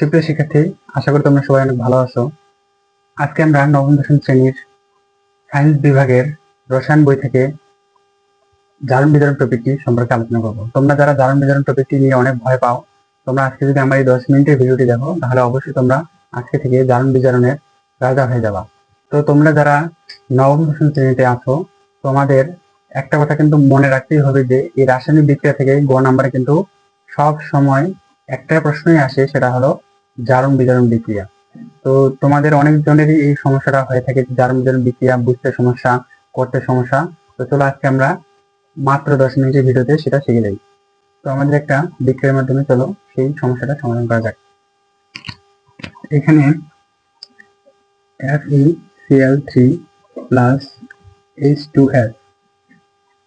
সুপ্রিয় শিক্ষার্থী, আশা করি তোমরা সবাই অনেক ভালো আছো। আজকে আমরা নবম দশম শ্রেণির সায়েন্স বিভাগের রসায়ন বই থেকে জারণ বিতরণ টপিকটি সম্পর্কে আলোচনা করব। তোমরা যারা জারণ বিতরণ টপিকটি নিয়ে অনেক ভয় পাও, তোমরা আজকে যদি আমার এই দশ মিনিটের ভিডিওটি দেখো, তাহলে অবশ্যই তোমরা আজকে থেকে জারণ বিতরণের রাজা হয়ে যাবা। তো তোমরা যারা নবম দশম শ্রেণীতে আছো, তোমাদের একটা কথা কিন্তু মনে রাখতেই হবে যে, এই রাসায়নিক বিক্রিয়া থেকে গ নাম্বারে কিন্তু সব সময় একটা প্রশ্নই আসে, সেটা হলো জারণ বিজারণ বিক্রিয়া। তো তোমাদের অনেক জনেরই এই সমস্যাটা হয়ে থাকে জারণ বিজারণ বিক্রিয়া, বুঝতে সমস্যা, করতে সমস্যা। তো চলো আজকে আমরা মাত্র দশ মিনিটের ভিডিওতে সেটা শিখে যাই। তো আমাদের একটা বিক্রিয়ার মাধ্যমে চলো সেই সমস্যাটা সমাধান করা যাক। এখানে F E CL three plus H two S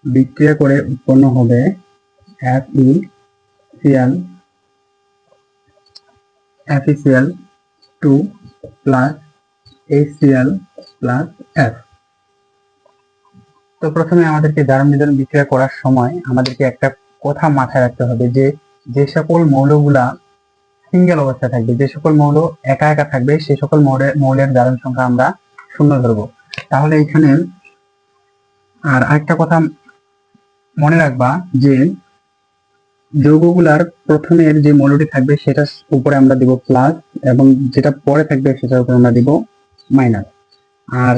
বিক্রিয়া করে উৎপন্ন হবে F E CL FeCl 2 plus HCl plus F. তো প্রথমে আমাদেরকে জারণ নির্ধারণ বিক্রিয়া করার সময় আমাদেরকে একটা কথা মাথায় রাখতে হবে যে যে সকল মৌলগুলা সিঙ্গেল অবস্থায় থাকবে, যে সকল মৌল একা একা থাকবে সেই সকল মৌলের মৌলের জারণ সংখ্যা আমরা শূন্য ধরবো। তাহলে এখানে আর আরেকটা কথা মনে রাখবা যে যৌগগুলার প্রথমের যে মৌলটি থাকবে, সেটার উপরে আমরা দিব প্লাস এবং যেটা পরে থাকবে, সেটার উপরে আমরা দিব মাইনাস আর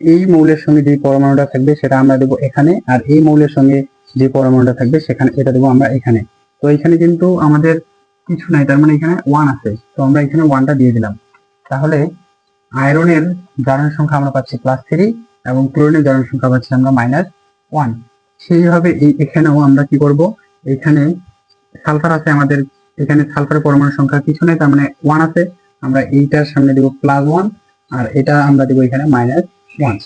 এই মৌলের সঙ্গে যে পরমাণুটা থাকবে, সেটা আমরা দেব এখানে, আর এই মৌলের সঙ্গে যে পরমাণুটা থাকবে, সেখানে, এটা দেবো আমরা এখানে। তো এখানে কিন্তু আমাদের কিছু নাই, তার মানে এখানে ওয়ান আছে। তো আমরা এখানে ওয়ানটা দিয়ে দিলাম। তাহলে আয়রনের জারণ সংখ্যা আমরা পাচ্ছি প্লাস থ্রি এবং ক্লোরিনের জারণ সংখ্যা পাচ্ছি আমরা মাইনাস ওয়ান সেইভাবে এই এখানেও আমরা কি করব? এখানে সালফার আছে, আমাদের এখানে সালফারের পরমাণুর সংখ্যা কিছু নেই, তার মানে ওয়ান আছে। আমরা এইটার সামনে দিব প্লাস ওয়ান আর এটা আমরা দিব এখানে মাইনাস ওয়ান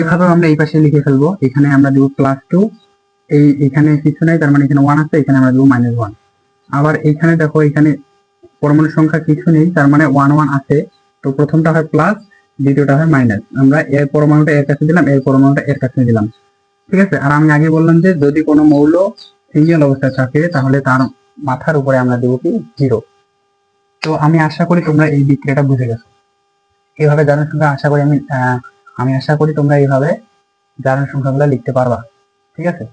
এভাবে আমরা এই পাশে লিখে ফেলব, এখানে আমরা দিব প্লাস টু এই এখানে কিছু নেই, তার মানে এখানে ওয়ান আছে, এখানে আমরা দিব মাইনাস ওয়ান আবার এখানে দেখো, এখানে পরমাণুর সংখ্যা কিছু নেই, তার মানে ওয়ান ওয়ান আছে। তো প্রথমটা হয় প্লাস দ্বিতীয়টা হয় মাইনাস আমরা এর পরমাণুটা এর কাছে দিলাম, এর পরমাণুটা এর কাছে দিলাম ঠিক আছে? আর আমি আগে বললাম যে যদি কোনো মৌল সিঙ্গেল অবস্থায় থাকে, তাহলে তার মাথার উপরে আমরা দেবো কি? জিরো তো আমি আশা করি তোমরা এই বিক্রিয়াটা বুঝে গেছো। এইভাবে জারণ সংখ্যা আশা করি আমি আমি আশা করি তোমরা এইভাবে জারণ সংখ্যাগুলো লিখতে পারবা। ঠিক আছে?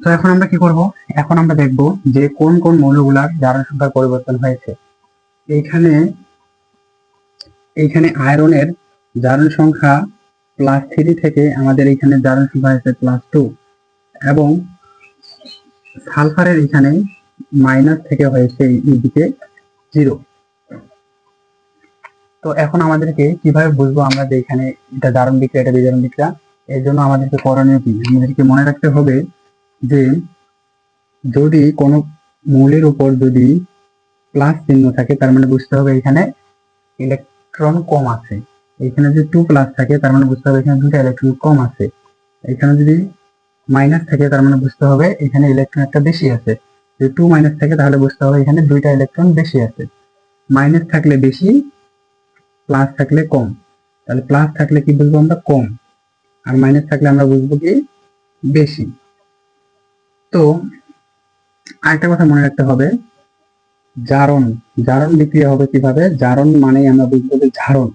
তো এখন আমরা কি করব? এখন আমরা দেখব যে কোন কোন মৌলগুলার জারণ সংখ্যার পরিবর্তন হয়েছে। এইখানে এইখানে আয়রনের জারণ সংখ্যা প্লাস থ্রি থেকে আমাদের এইখানে জারণ সংখ্যা হয়েছে প্লাস টু এবং সালফারের এখানে মাইনাস থেকে হয়েছে এই দিকে জিরো। তো এখন আমাদেরকে কীভাবে বুঝব আমরা যে এখানে এটা জারণ বিক্রিয়া এটা বিজারণ বিক্রিয়া এর জন্য আমাদেরকে করণীয় কি? আমাদেরকে মনে রাখতে হবে যে যদি কোনো মৌলের উপর যদি প্লাস চিহ্ন থাকে, তার মানে বুঝতে হবে এখানে ইলেকট্রন কম আছে। এখানে যদি টু প্লাস থাকে, তার মানে বুঝতে হবে এখানে দুটো ইলেকট্রন কম আছে। এখানে যদি মাইনাস থাকে, তার মানে বুঝতে হবে এখানে ইলেকট্রন একটা বেশি আছে। যদি টু মাইনাস থাকে, তাহলে বুঝতে হবে এখানে দুইটা ইলেকট্রন বেশি আছে। মাইনাস থাকলে বেশি প্লাস থাকলে কম। তাহলে প্লাস থাকলে কি বুঝব আমরা? কম। আর মাইনাস থাকলে আমরা বুঝব কি? বেশি। তো আরেকটা কথা মনে রাখতে হবে, জারণ। জারণ বিক্রিয়া হবে কীভাবে? জারণ মানে আমরা বুঝব যে ঝাড়ন।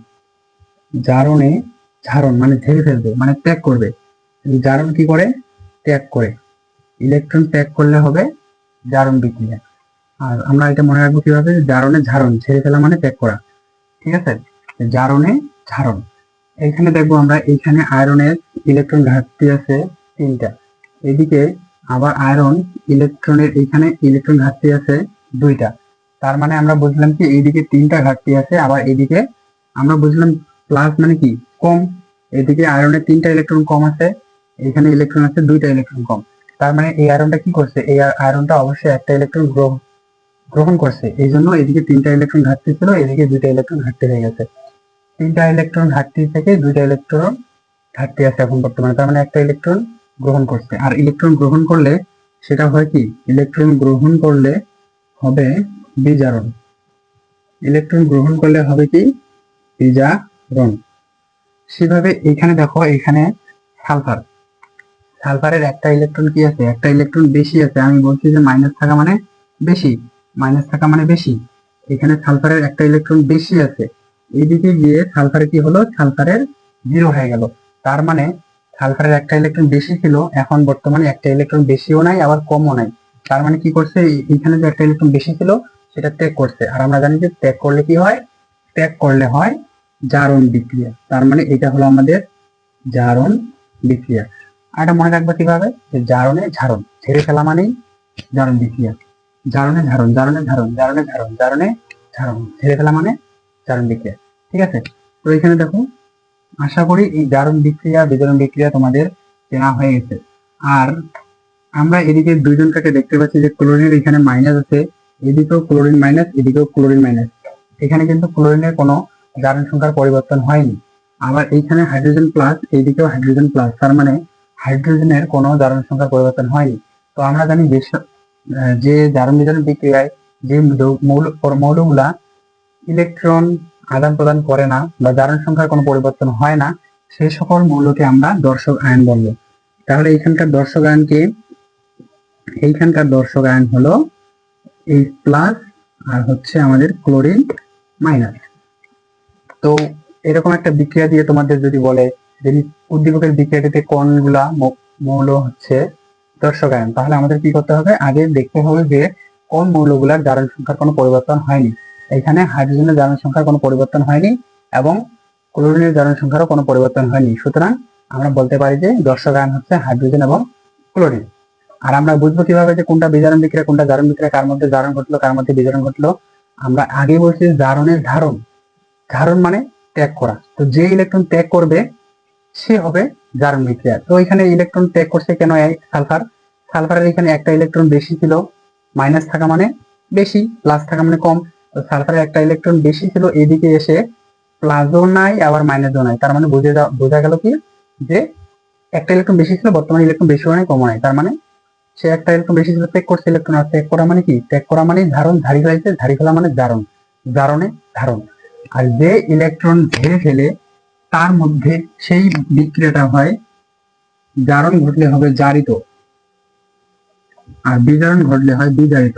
জারণে ঝাড়ন মানে ঝেড়ে ফেলবে মানে ত্যাগ করবে। জারণ কি করে? ত্যাগ করে। ইলেকট্রন ত্যাগ করলে হবে জারণ বিক্রিয়া। আর আমরা এটা মনে রাখব কীভাবে? জারণে ঝাড়ন ছেড়ে ফেলা মানে ত্যাগ করা। ঠিক আছে? জারণে ঝাড়ন এখানে দেখব আমরা, এইখানে আয়রনের ইলেকট্রন ঘাটতি আছে তিনটা। এদিকে আবার আয়রন ইলেকট্রনের, এইখানে ইলেকট্রন ঘাটতি আছে দুইটা। তার মানে আমরা বুঝলাম কি, এইদিকে তিনটা ঘাটতি আছে, আবার এদিকে আমরা বুঝলাম প্লাস মানে কি, কম। এদিকে আয়রনের তিনটা ইলেকট্রন কম আছে এখানে ইলেকট্রন আছে, দুইটা ইলেকট্রন কম। তার মানে এই আয়রনটা কি করছে? এই আয়রনটা অবশ্যই একটা ইলেকট্রন গ্রহণ গ্রহণ করছে। এই জন্য এদিকে তিনটা ইলেকট্রন ঘাটতি ছিল, এদিকে দুইটা ইলেকট্রন ঘাটতি হয়ে গেছে। তিনটা ইলেকট্রন ঘাটতি থেকে দুইটা ইলেকট্রন ঘাটতি আছে এখন বর্তমানে। তার মানে একটা ইলেকট্রন গ্রহণ করছে। আর ইলেকট্রন গ্রহণ করলে সেটা হয় কি? ইলেকট্রন গ্রহণ করলে হবে বিজারণ। ইলেকট্রন গ্রহণ করলে হবে কি? বিজারণ। সেভাবে এখানে দেখো এখানে সালফার। সালফারের একটা ইলেকট্রন কি আছে? একটা ইলেকট্রন বেশি আছে। আমি বলছি যে মাইনাস থাকা মানে বেশি। মাইনাস থাকা মানে বেশি। এখানে সালফারের একটা ইলেকট্রন বেশি আছে। এইদিকে গিয়ে সালফারে কি হলো? সালফারের জিরো হয়ে গেল। তার মানে সালফারের একটা ইলেকট্রন বেশি ছিল। এখন বর্তমানে একটা ইলেকট্রন বেশিও নাই, আবার কমও নাই। তার মানে কি করছে? এখানে যে একটা ইলেকট্রন বেশি ছিল, সেটা ত্যাগ করছে। আর আমরা জানি যে ত্যাগ করলে কি হয়? ত্যাগ করলে হয় জারণ বিক্রিয়া। তার মানে এটা হলো আমাদের জারণ বিক্রিয়া। আর এটা মনে রাখবে কীভাবে? যে জারণে ঝারণ ছেড়ে ফেলা মানেই জারণ বিক্রিয়া। জারণে ঝারণ জারণে ঝারণ জারণে ঝারণ জারণে ঝারণ ছেড়ে ফেলা মানে জারণ বিক্রিয়া। ঠিক আছে? তো এখানে দেখো, আশা করি এই জারণ বিক্রিয়া বিজারণ বিক্রিয়া তোমাদের চেনা হয়ে গেছে। আর আমরা এদিকে দুইজনটাকে দেখতে পাচ্ছি যে ক্লোরিনের এখানে মাইনাস আছে। এদিকেও ক্লোরিন মাইনাস এদিকেও ক্লোরিন মাইনাস এখানে কিন্তু ক্লোরিনের কোনো জারণ সংখ্যার পরিবর্তন হয়নি। আবার এইখানে হাইড্রোজেন প্লাস এইদিকেও হাইড্রোজেন প্লাস তার মানে হাইড্রোজেনের কোনো জারণ সংখ্যার পরিবর্তন হয়নি। তো আমরা জানি যে যে জারণ বিজারণ বিক্রিয়ায় যে মৌল মৌলগুলা ইলেকট্রন আদান প্রদান করে না বা জারণ সংখ্যার কোনো পরিবর্তন হয় না সেই সকল মৌলকে আমরা দর্শক আয়ন বলব। তাহলে এইখানকার দর্শক আয়নকে এইখানকার দর্শক আয়ন হলো এইচ প্লাস আর হচ্ছে আমাদের ক্লোরিন মাইনাস তো এরকম একটা বিক্রিয়া দিয়ে তোমাদের যদি বলে যে উদ্দীপকের বিক্রিয়াটিতে কোনগুলা মৌল হচ্ছে দর্শক আয়ন তাহলে আমাদের কি করতে হবে? আগে দেখতে হবে যে কোন মৌলগুলার জারণ সংখ্যার কোনো পরিবর্তন হয়নি। এখানে হাইড্রোজেনের জারণ সংখ্যার কোনো পরিবর্তন হয়নি এবং ক্লোরিনের জারণ সংখ্যারও কোনো পরিবর্তন হয়নি। সুতরাং আমরা বলতে পারি যে দর্শক আয়ন হচ্ছে হাইড্রোজেন এবং ক্লোরিন। আর আমরা বুঝব কীভাবে যে কোনটা বিজারণ বিক্রিয়া, কোনটা জারণ বিক্রিয়া, কার মধ্যে জারণ ঘটলো, কার মধ্যে বিজারণ ঘটলো? আমরা আগে বলছি জারণের ধারণ। ধারণ মানে ত্যাগ করা। তো যে ইলেকট্রন ত্যাগ করবে সে হবে জারণ বিক্রিয়া তো এখানে ইলেকট্রন ত্যাগ করছে কেন সালফার সালফারের এখানে একটা ইলেকট্রন বেশি ছিল মাইনাস থাকা মানে বেশি প্লাস থাকা মানে কম। সালফারের একটা ইলেকট্রন বেশি ছিল, এদিকে এসে প্লাসও নাই, আবার মাইনাসও নাই। তার মানে বুঝে বোঝা গেল কি? যে একটা ইলেকট্রন বেশি ছিল, বর্তমানে ইলেকট্রন বেশিও নাই কম নাই। তার মানে সে একটা ইলেকট্রন বেশি ছিল, ত্যাগ করছে ইলেকট্রন আর ত্যাগ করা মানে কি? ত্যাগ করা মানে ধারণ, ধারি ফেলাইছে ধারি ফেলা মানে জারণ। জারণে ধারণ। আর যে ইলেকট্রন ঝেড়ে ফেলে তার মধ্যে সেই বিক্রিয়াটা হয় জারণ ঘটলে হবে জারিত। আর বিজারণ ঘটলে হয় বিজারিত।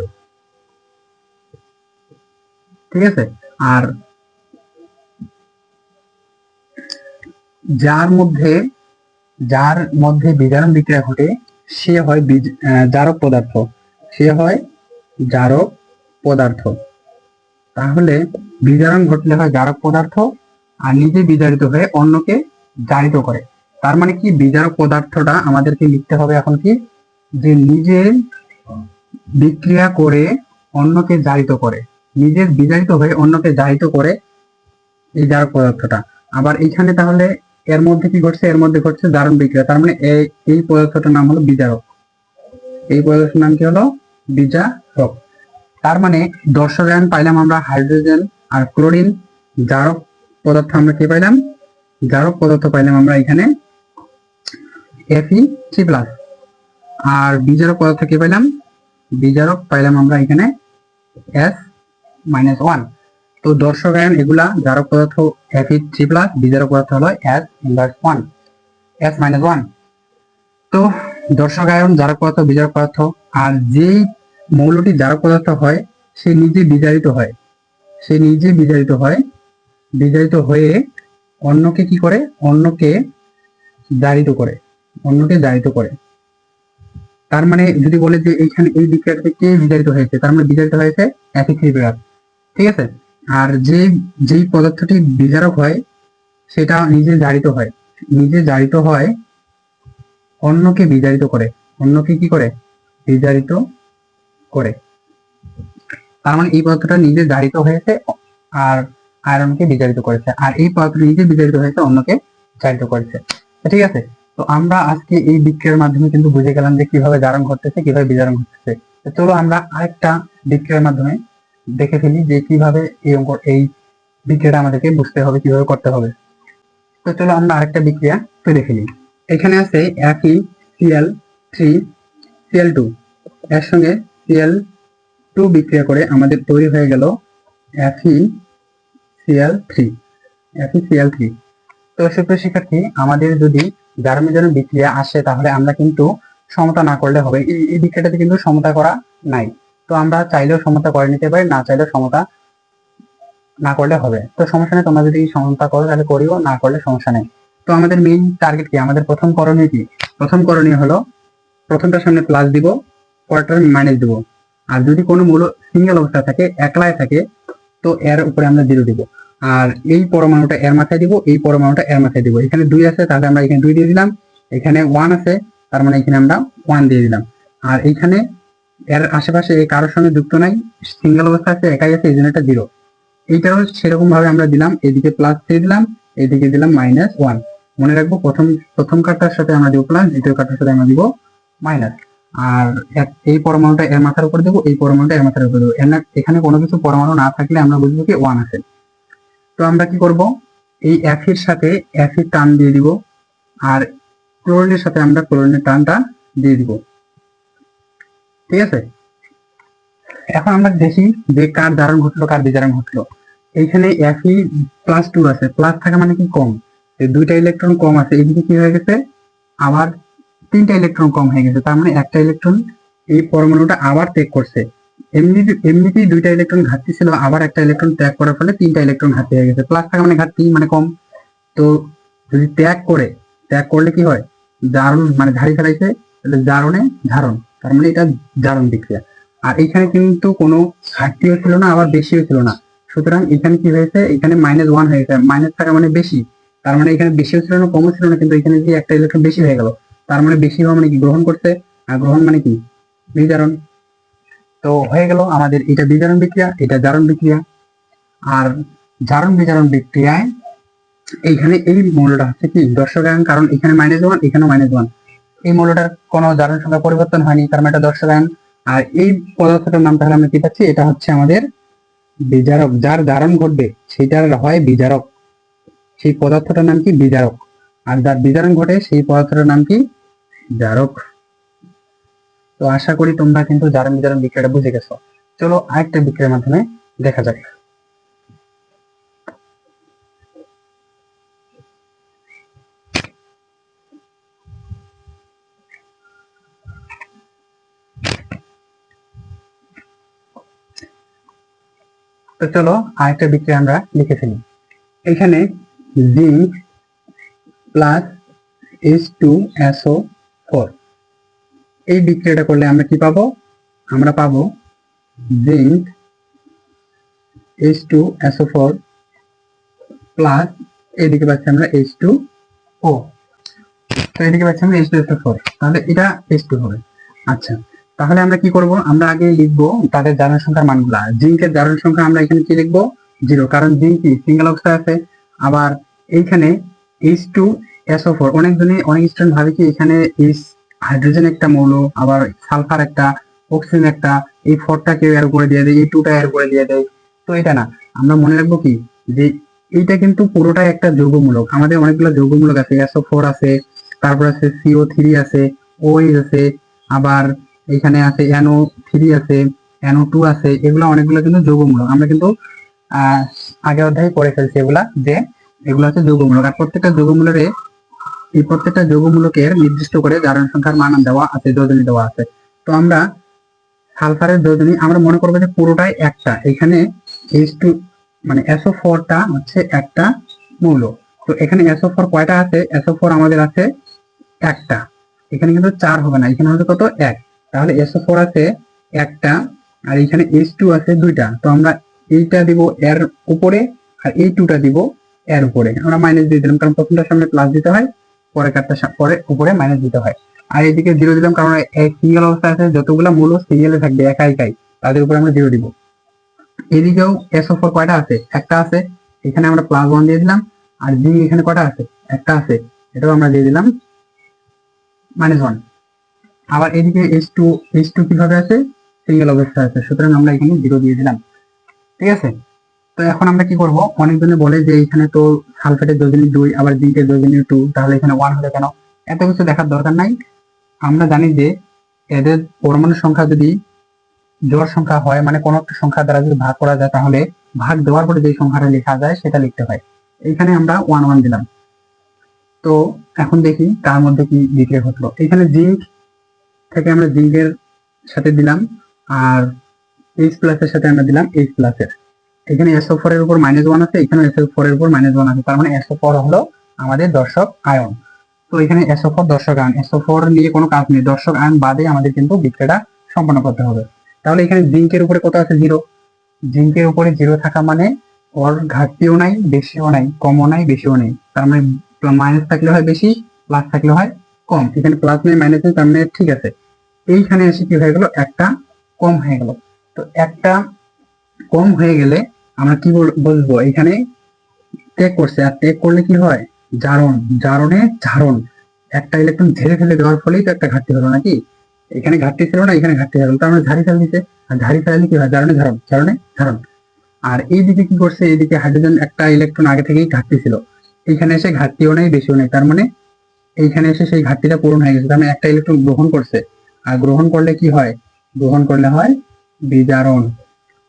ঠিক আছে? আর যার মধ্যে যার মধ্যে বিজারণ বিক্রিয়া ঘটে, সে হয় জারক পদার্থ। সে হয় জারক পদার্থ। তাহলে বিজারণ ঘটলে হয় জারক পদার্থ আর নিজে বিজারিত হয়ে অন্যকে জারিত করে। তার মানে কি? বিজারক পদার্থটা আমাদেরকে লিখতে হবে এখন কি? যে নিজে বিক্রিয়া করে অন্যকে জারিত করে। নিজে বিজারিত হয়ে অন্যকে জারিত করে এই জারক পদার্থটা। আবার এইখানে তাহলে এর মধ্যে কি ঘটছে? এর মধ্যে ঘটছে জারণ বিক্রিয়া। তার মানে এই এই পদার্থটার নাম হলো বিজারক এই পদার্থের নাম কি হলো? বিজারক তার মানে দর্শক পাইলাম আমরা হাইড্রোজেন আর ক্লোরিন জারক পদার্থ আমরা কি পাইলাম? জারক পদার্থ পাইলাম আমরা এখানে। এফই থ্রি প্লাস আর বিজারক পদার্থ কি পাইলাম? বিজারক পাইলাম আমরা এখানে এস মাইনাস ওয়ান তো দর্শক আয়ন, এগুলা জারক পদার্থ এফ থ্রি প্লাস বিজারক পদার্থ হলো S inverse one S minus one তো দর্শক আয়ন, জারক পদার্থ, বিজারক পদার্থ, আর যেই মৌলটি জারক পদার্থ হয়, সে নিজে বিজারিত হয়। সে নিজে বিজারিত হয়। বিজারিত হয়ে অন্যকে কি করে? অন্যকে জারিত করে। অন্যকে জারিত করে। তার মানে যদি বলে যে এইখানে এই বিক্রিয়াটাতে কে বিজারিত হয়েছে? তার মানে বিজারিত হয়েছে ঠিক আছে? আর যে, যেই পদার্থটি বিজারক হয়, সেটা নিজে জারিত হয়। নিজে জারিত হয়, অন্যকে বিজারিত করে। অন্যকে কি করে? বিজারিত করে। তার মানে এই পদার্থটা নিজে জারিত হয়েছে, আর আয়রনকে বিজারিত করেছে, আর এই পদার্থটা নিজে বিজারিত হয়েছে অন্যকে জারিত করেছে। ঠিক আছে, তো আমরা আজকে এই বিক্রিয়ার মাধ্যমে কিন্তু বুঝে গেলাম যে কীভাবে জারণ ঘটতেছে, কীভাবে বিজারণ ঘটতেছে। চলো আমরা আরেকটা বিক্রিয়ার মাধ্যমে দেখে ফেলি যে কীভাবে এই অঙ্ক, এই বিক্রিয়াটা আমাদেরকে বুঝতে হবে, কীভাবে করতে হবে। তো চলো আমরা আরেকটা বিক্রিয়া দেখে নিই এখানে আছে একই সিএল থ্রি সিএল টু এর সঙ্গে সিএল টু বিক্রিয়া করে আমাদের তৈরি হয়ে গেল একই সিএল থ্রি একই সিএল থ্রি তো সুপ্রিয় শিক্ষার্থী, আমাদের যদি জারণ বিক্রিয়া আসে, তাহলে আমরা কিন্তু সমতা না করলে হবে। এই বিক্রিয়াটাতে কিন্তু সমতা করা নাই। তো আমরা চাইলেও সমতা করে নিতে পারি, না চাইলেও সমতা না করলে হবে। তো সমস্যা নেই, তোমরা যদি সমতা করো, তাহলে করিও, না করলে সমস্যা নেই। তো আমাদের মেইন টার্গেট কি? আমাদের প্রথম করণীয় কি? প্রথম করণীয় হলো, প্রথমটার সামনে প্লাস দিব, পরেরটার মাইনাস দিব। আর যদি কোনো মূল সিঙ্গেল অবস্থা থাকে একলায় থাকে, তো এর উপরে আমরা জিরো দিব। আর এই পরমাণুটা এর মাথায় দিব, এই পরমাণুটা এর মাথায় দিব। এখানে দুই আছে, তাহলে আমরা এখানে দুই দিয়ে দিলাম। এখানে ওয়ান আছে, তার মানে এখানে আমরা ওয়ান দিয়ে দিলাম। আর এইখানে এর আশেপাশে কারোর সঙ্গে যুক্ত নাই সিঙ্গেল অবস্থা আছে, একাই আছে, এই জন্য এটা জিরো এইটাও সেরকম ভাবে আমরা দিলাম, এদিকে প্লাস দিয়ে দিলাম, এদিকে দিলাম মাইনাস ওয়ান মনে রাখব, প্রথম প্রথম কার্ডটার সাথে আমরা দিব প্লাস দ্বিতীয় কার্ডটার সাথে আমরা দিব মাইনাস আর এই পরমাণুটা এর মাথার উপর দেবো, এই পরমাণুটা এর মাথার উপর দেবো। না- এখানে কোনো কিছু পরমাণু না থাকলে আমরা বুঝব কি ওয়ান আছে। তো আমরা কি করব? এই এফির সাথে এফির টান দিয়ে দিব আর ক্লোরিনের সাথে আমরা ক্লোরিনের টানটা দিয়ে দিব। ঠিক আছে? এখন আমরা দেখি যে কার ধারণ ঘটলো, কার বিজারণ ঘটলো। এইখানে এফি প্লাস টু আছে। প্লাস থাকা মানে কি কম? দুইটা ইলেকট্রন কম আছে। এদিকে কি হয়ে গেছে? আবার তিনটা ইলেকট্রন কম হয়ে গেছে। তার মানে একটা ইলেকট্রন এই পরমাণুটা আবার ত্যাগ করছে। এমনি এমনিতেই দুইটা ইলেকট্রন ঘাটতি ছিল, আবার একটা ইলেকট্রন ত্যাগ করার ফলে তিনটা ইলেকট্রন ঘাটতি হয়ে গেছে। প্লাস থাকা মানে ঘাটতি মানে কম। তো যদি ত্যাগ করে, ত্যাগ করলে কি হয়? জারণ মানে ধারি ফেলাইছে, তাহলে জারণে ধারণ। তার মানে এটা জারণ বিক্রিয়া। আর এখানে কিন্তু কোনো ঘাটতিও ছিল না, আবার বেশিও ছিল না। সুতরাং এখানে কি হয়েছে? এখানে মাইনাস ওয়ান হয়েছে মাইনাস থাকা মানে বেশি। তার মানে এখানে বেশিও ছিল না, কমও ছিল না, কিন্তু এখানে যে একটা ইলেকট্রন বেশি হয়ে গেল, তার মানে বেশি হওয়া মানে কি? গ্রহণ করছে। আর গ্রহণ মানে কি? বিজারণ তো হয়ে গেল আমাদের এটা বিজারণ বিক্রিয়া, এটা জারণ বিক্রিয়া। আর জারণ বিজারণ বিক্রিয়ায় এইখানে এই মৌলটা হচ্ছে কি দর্শকায়ন কারণ, এখানে মাইনাস ওয়ান এখানেও মাইনাস ওয়ান এই মৌলটার কোনো জারণ সংখ্যা পরিবর্তন হয়নি, তার মানে এটা দর্শকায়ন আর এই পদার্থটার নাম তাহলে আমরা কি পাচ্ছি, এটা হচ্ছে আমাদের বিজারক, যার জারণ ঘটবে সেটার হয় বিজারক। সেই পদার্থটার নাম কি, বিজারক। আর যার বিজারণ ঘটে, সেই পদার্থটার নাম কি, জারক। তো আশা করি তোমরা কিন্তু জারণ বিজারণ বিক্রিয়াটা বুঝে গেছো। চলো আরেকটা বিক্রিয়ার মাধ্যমে দেখা যাক। তো চলো আরেকটা বিক্রিয়া আমরা লিখে ফেলি। এখানে zinc plus H two SO four এই বিক্রিয়াটা করলে আমরা কি পাবো? আমরা পাবো zinc H two SO four plus এদিকে পাচ্ছি আমরা এইচ টু ও তো এদিকে পাচ্ছি আমরা এইচ টু এসও ফোর তাহলে এটা এইচ টু হবে। আচ্ছা তাহলে আমরা কি করব? আমরা আগে লিখব তাদের জারণ সংখ্যার মানগুলা। জিঙ্কের জারণ সংখ্যা আমরা এখানে কি লিখব? জিরো। কারণ জিঙ্ক কি? সিঙ্গেল অবস্থায় আছে। আবার এইখানে এইচ টু এসও ফোর অনেকজনই, অনেক স্টুডেন্ট ভাবে কি এখানে এইচ হাইড্রোজেন একটা মৌল, আবার সালফার একটা অক্সিজেন একটা, এই ফোরটাকে এর উপরে দিয়ে দেয়, এই টুটা এর উপরে দিয়ে দেয়। তো এটা না, আমরা মনে রাখব কি, যে এইটা কিন্তু পুরোটাই একটা যৌগমূলক। আমাদের অনেকগুলো যৌগমূলক আছে এসও ফোর আছে, তারপর আছে সিও থ্রি আছে ওএইচ আছে, আবার এখানে আছে এনও থ্রি আছে এনও টু আছে, এগুলো অনেকগুলো কিন্তু যৌগমূলক। আমরা কিন্তু আগের অধ্যায়ে পড়ে ফেলছি এগুলা, যে এগুলো হচ্ছে যৌগমূলক। আর প্রত্যেকটা যৌগমূলকে এই প্রত্যেকটা যৌগমূলকের নির্দিষ্ট করে জারণ সংখ্যার মান দেওয়া আছে, যোজনী দেওয়া আছে। তো আমরা সালফারের যোজনী, আমরা মনে করব যে পুরোটাই একটা। এখানে এইচ টু মানে এসও ফোরটা হচ্ছে একটা মৌল। তো এখানে এসও ফোর কয়টা আছে? এসও ফোর আমাদের আছে একটা। এখানে কিন্তু চার হবে না, এখানে হবে কত? এক। তাহলে এসও ফোর আছে একটা, আর এখানে এইচ টু আছে দুইটা। তো আমরা এইটা দিব এর উপরে, আর এই টুটা দিব এর উপরে। আমরা মাইনাস দিয়ে দিলাম, কারণ প্রথমটার সামনে প্লাস দিতে হয়। পরে কারটা পরে উপরে মাইনাস দিতে হয়। আর এদিকে জিরো দিলাম কারণ সিঙ্গেল অবস্থা আছে, যতগুলো মূল সিঙ্গেলে থাকবে একা একাই, তাদের উপরে আমরা জিরো দিব। এদিকেও এসও ফোর কয়টা আছে? একটা আছে, এখানে আমরা প্লাস ওয়ান দিয়ে দিলাম, আর জি এখানে কয়টা আছে? একটা আছে, এটাও আমরা দিয়ে দিলাম মাইনাস ওয়ান আবার এদিকে এইচ টু এইচ টু কীভাবে আছে? সিঙ্গেল অবস্থা আছে, সুতরাং আমরা এখানে জিরো দিয়ে দিলাম। ঠিক আছে? তো এখন আমরা কি করব? অনেকজনে বলে যে এখানে তো সালফেটের যোজনী দুই, আবার জিঙ্কের যোজনী টু তাহলে এখানে ওয়ান হলে কেন? এত কিছু দেখার দরকার নাই। আমরা জানি যে, এদের পরমাণুর সংখ্যা যদি জোড় সংখ্যা হয় মানে কোনো একটা সংখ্যা দ্বারা যদি ভাগ করা যায়, তাহলে ভাগ দেওয়ার পরে যে সংখ্যাটা লেখা যায়, সেটা লিখতে হয়। এইখানে আমরা ওয়ান ওয়ান দিলাম। তো এখন দেখি তার মধ্যে কি বিক্রিয়া ঘটলো। এখানে জিঙ্ক থেকে আমরা জিঙ্কের সাথে দিলাম, আর এইচ প্লাসের সাথে আমরা দিলাম এইচ প্লাসের এখানে এসও ফোর এর উপর মাইনাস ওয়ান আছে এখানে এসও ফোর এর উপর মাইনাস ওয়ান আছে। তার মানে এসও ফোর হলো আমাদের দর্শক আয়ন। তো এখানে এসও ফোর দর্শক আয়ন। এসও ফোর নিয়ে কোনো কাজ নেই। দর্শক আয়ন বাদে আমাদের কিন্তু বিক্রিয়াটা সম্পন্ন করতে হবে। তাহলে এখানে জিঙ্কের উপরে কত আছে? জিরো জিঙ্কের উপরে জিরো থাকা মানে ওর ঘাটতিও নাই, বেশিও নাই, কমও নাই, বেশিও নেই। তার মানে মাইনাস থাকলে হয় বেশি প্লাস থাকলে হয় কম। এখানে প্লাস নেই মাইনাস নেই, তার মানে ঠিক আছে। এইখানে এসে কি হয়ে গেল? একটা কম হয়ে গেল। তো একটা কম হয়ে গেলে আমরা কি বলব? এখানে টেক করছে, আর টেক করলে কি হয়? জারণ, জারণে ঝারণ একটা ইলেকট্রন ঝেড়ে ফেলে দেওয়ার ফলেই তো একটা ঘাটতি হলো নাকি? এখানে ঘাটতি ছিল না, এখানে ঘাটতি হলো তার মানে ঝাড়ি ফেল দিতে আর ঝাড়ি ফেলালে কি হয়? জারণে ঝারণ জারণে ঝারণ আর এইদিকে কি করছে? এইদিকে হাইড্রোজেন একটা ইলেকট্রন আগে থেকেই ঘাটতি ছিল। এইখানে এসে ঘাটতিও নেই, বেশিও নেই। তার মানে এইখানে এসে সেই ঘাটতিটা পূরণ হয়ে গেছে। তার মানে একটা ইলেকট্রন গ্রহণ করছে। আর গ্রহণ করলে কি হয়? গ্রহণ করলে হয় বিজারণ।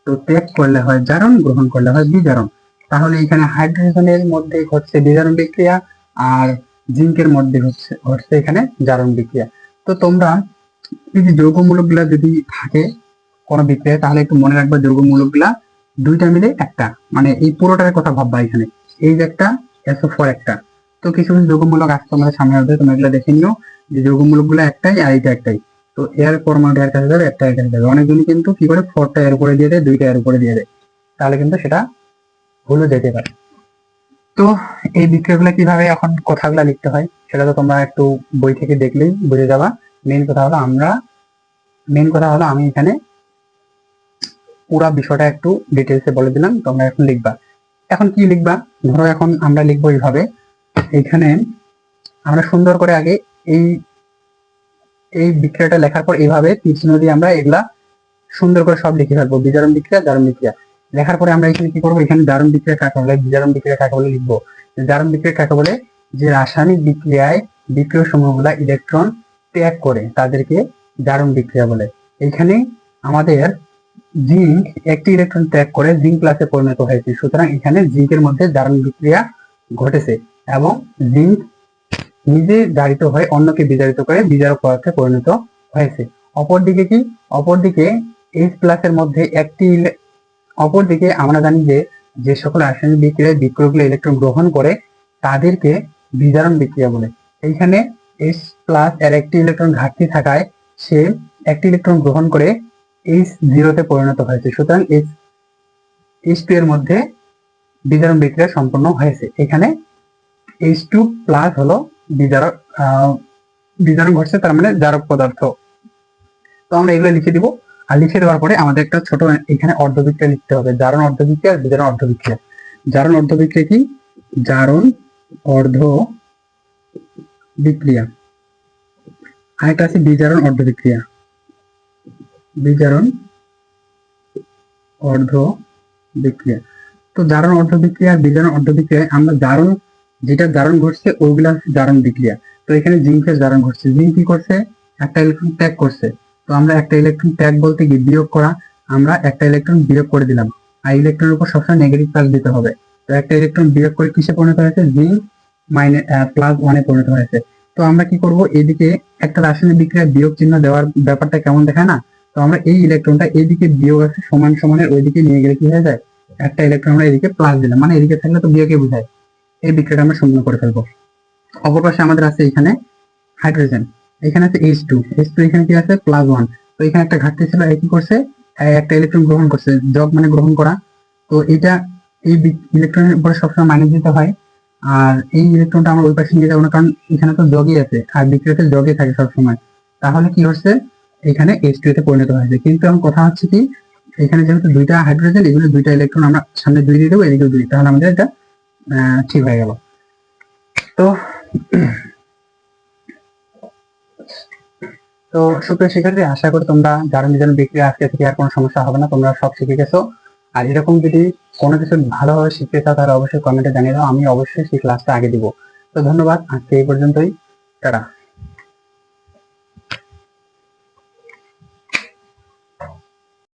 তো ত্যাগ করলে হয় জারণ, গ্রহণ করলে হয় বিজারণ। তাহলে এখানে হাইড্রোজেনের মধ্যে ঘটছে বিজারণ বিক্রিয়া আর জিঙ্কের মধ্যে হচ্ছে ঘটছে এখানে জারণ বিক্রিয়া। তো তোমরা এই যে যৌগমূলকগুলা যদি থাকে কোনো বিক্রিয়া, তাহলে একটু মনে রাখবা যৌগমূলকগুলা দুইটা মিলে একটা। মানে এই পুরোটার কথা ভাববা এখানে। এই যে একটা এসও ফোর একটা। তো কিছু কিছু যৌগমূলক আসছে তোমাদের সামনে আসবে তোমরা এগুলো দেখে নিও যে যৌগমূলকগুলো একটাই আর এইটা একটাই। তো এর পরমাণু এর কাছে যাবে একটা এর কাছে যাবে অনেকজনই কিন্তু কি করে? ফোরটা এর উপরে দিয়ে দেয়, দুইটা এর উপরে দিয়ে দেয়। তাহলে কিন্তু সেটা ভুলে যেতে পারে। তো এই বিক্রিয়াগুলো কীভাবে এখন কথাগুলো লিখতে হয়, সেটা তো তোমরা একটু বই থেকে দেখলেই বুঝে যাবা। মেন কথা হলো আমরা মেন কথা হলো আমি এখানে পুরা বিষয়টা একটু ডিটেলসে বলে দিলাম, তোমরা এখন লিখবা। এখন কি লিখবা? ধরো এখন আমরা লিখব এইভাবে এখানে আমরা সুন্দর করে আগে এই এই বিক্রিয়াটা লেখার পর এইভাবে তীর দিয়ে আমরা এগুলা সুন্দর করে সব লিখে ফেলব। বিজারণ বিক্রিয়া, জারণ বিক্রিয়া। লেখার পরে আমরা এখানে কি করব? এখানে জারণ বিক্রিয়া কাকে বলে বিজারণ বিক্রিয়া কাকে বলে লিখব। জারণ বিক্রিয়া কাকে বলে যে রাসায়নিক বিক্রিয়ায় বিক্রিয় সমূহগুলা ইলেকট্রন ত্যাগ করে তাদেরকে জারণ বিক্রিয়া বলে। এখানে আমাদের জিঙ্ক একটি ইলেকট্রন ত্যাগ করে জিঙ্ক প্লাসে পরিণত হয়েছে। সুতরাং এখানে জিঙ্কের মধ্যে জারণ বিক্রিয়া ঘটেছে এবং জিঙ্ক নিজে জারিত হয়ে অন্যকে বিজারিত করে বিজারক পদার্থে পরিণত হয়েছে। অপরদিকে কি? অপরদিকে এইচ প্লাসের মধ্যে একটি অপরদিকে আমরা জানি যে যে সকল রাসায়নিক বিক্রিয়ায় বিক্রিয়কগুলো ইলেকট্রন গ্রহণ করে, তাদেরকে বিজারণ বিক্রিয়া বলে। এইখানে এইচ প্লাস এর একটি ইলেকট্রন ঘাটতি থাকায় সে একটি ইলেকট্রন গ্রহণ করে এইচ জিরোতে পরিণত হয়েছে। সুতরাং এইচ এইচ টু এর মধ্যে বিজারণ বিক্রিয়া সম্পন্ন হয়েছে। এখানে এইচ টু প্লাস হলো বিজারক বিজারণ ঘটছে, তার মানে জারক পদার্থ। তো আমরা এগুলো লিখে দিব। আর লিখে দেওয়ার পরে আমাদের একটা ছোট এখানে অর্ধবিক্রিয়া লিখতে হবে। জারণ অর্ধবিক্রিয়া আর বিজারণ অর্ধবিক্রিয়া। জারণ অর্ধবিক্রিয়া কি? জারণ অর্ধ বিক্রিয়া আরেকটা আছে বিজারণ অর্ধবিক্রিয়া। বিজারণ অর্ধ বিক্রিয়া তো জারণ অর্ধ বিক্রিয়া আর বিজারণ অর্ধ বিক্রিয়ায় আমরা জারণ যেটা জারণ ঘটছে, ওইগুলা হচ্ছে জারণ বিক্রিয়া। তো এখানে জিঙ্কের জারণ ঘটছে। জিঙ্ক কি করছে? একটা ইলেকট্রন ত্যাগ করছে। তো আমরা একটা ইলেকট্রন ত্যাগ বলতে কি, বিয়োগ করা, আমরা একটা ইলেকট্রন বিয়োগ করে দিলাম। আর ইলেকট্রনের উপর সবসময় নেগেটিভ চার্জ দিতে হবে। তো একটা ইলেকট্রন বিয়োগ করে কিসে পরিণত হয়েছে? জিঙ্ক মাইনাস প্লাস ওয়ানে পরিণত হয়েছে। তো আমরা কি করব? এদিকে একটা রাসায়নিক বিক্রিয়া বিয়োগ চিহ্ন দেওয়ার ব্যাপারটা কেমন দেখায় না? তো আমরা এই ইলেকট্রনটা এদিকে বিয়োগ আছে সমান সমানের ওইদিকে নিয়ে গেলে কি হয়ে যায়? একটা ইলেকট্রন আমরা এদিকে প্লাস দিলাম। মানে এদিকে থাকলে তো বিয়োগে বোঝায়। এই বিক্রিয়াটা আমরা শূন্য করে ফেলব। অপর পাশে আমাদের আছে এখানে হাইড্রোজেন। এখানে আছে এইচ টু এইচ টু এখানে কি আছে? প্লাস ওয়ান তো এখানে একটা ঘাটতি ছিল এই কি করছে? একটা ইলেকট্রন গ্রহণ করছে জগ মানে গ্রহণ করা। তো এটা এই ইলেকট্রনের উপরে সবসময় মাইনাস দিতে হয়। আর এই ইলেকট্রনটা আমরা ওই পাশে নিয়ে যাব না, কারণ এখানে তো জগই আছে, আর বিক্রিয়াতে জগে থাকে সবসময়। তাহলে কি হচ্ছে? এখানে এইচ টু তে পরিণত হয়েছে। কিন্তু এখন কথা হচ্ছে কি, এখানে যেহেতু দুইটা হাইড্রোজেন, এগুলো দুইটা ইলেকট্রন আমরা সামনে দুই দিয়ে দেবো এদিকে দুই। তাহলে আমাদের এটা ঠিক হয়ে গেল। তো তো সুপ্রিয় শিক্ষার্থী, আশা করি তোমরা যারা নিজের বিক্রি, আজকে থেকে আর কোনো সমস্যা হবে না, তোমরা সব শিখে গেছো। আর এরকম যদি কোনো কিছু ভালোভাবে শিখতে চাও, তাহলে অবশ্যই কমেন্টে জানিয়ে দাও, আমি অবশ্যই সেই ক্লাসটা আগে দিব। তো ধন্যবাদ, আজকে এই পর্যন্তই। টাটা।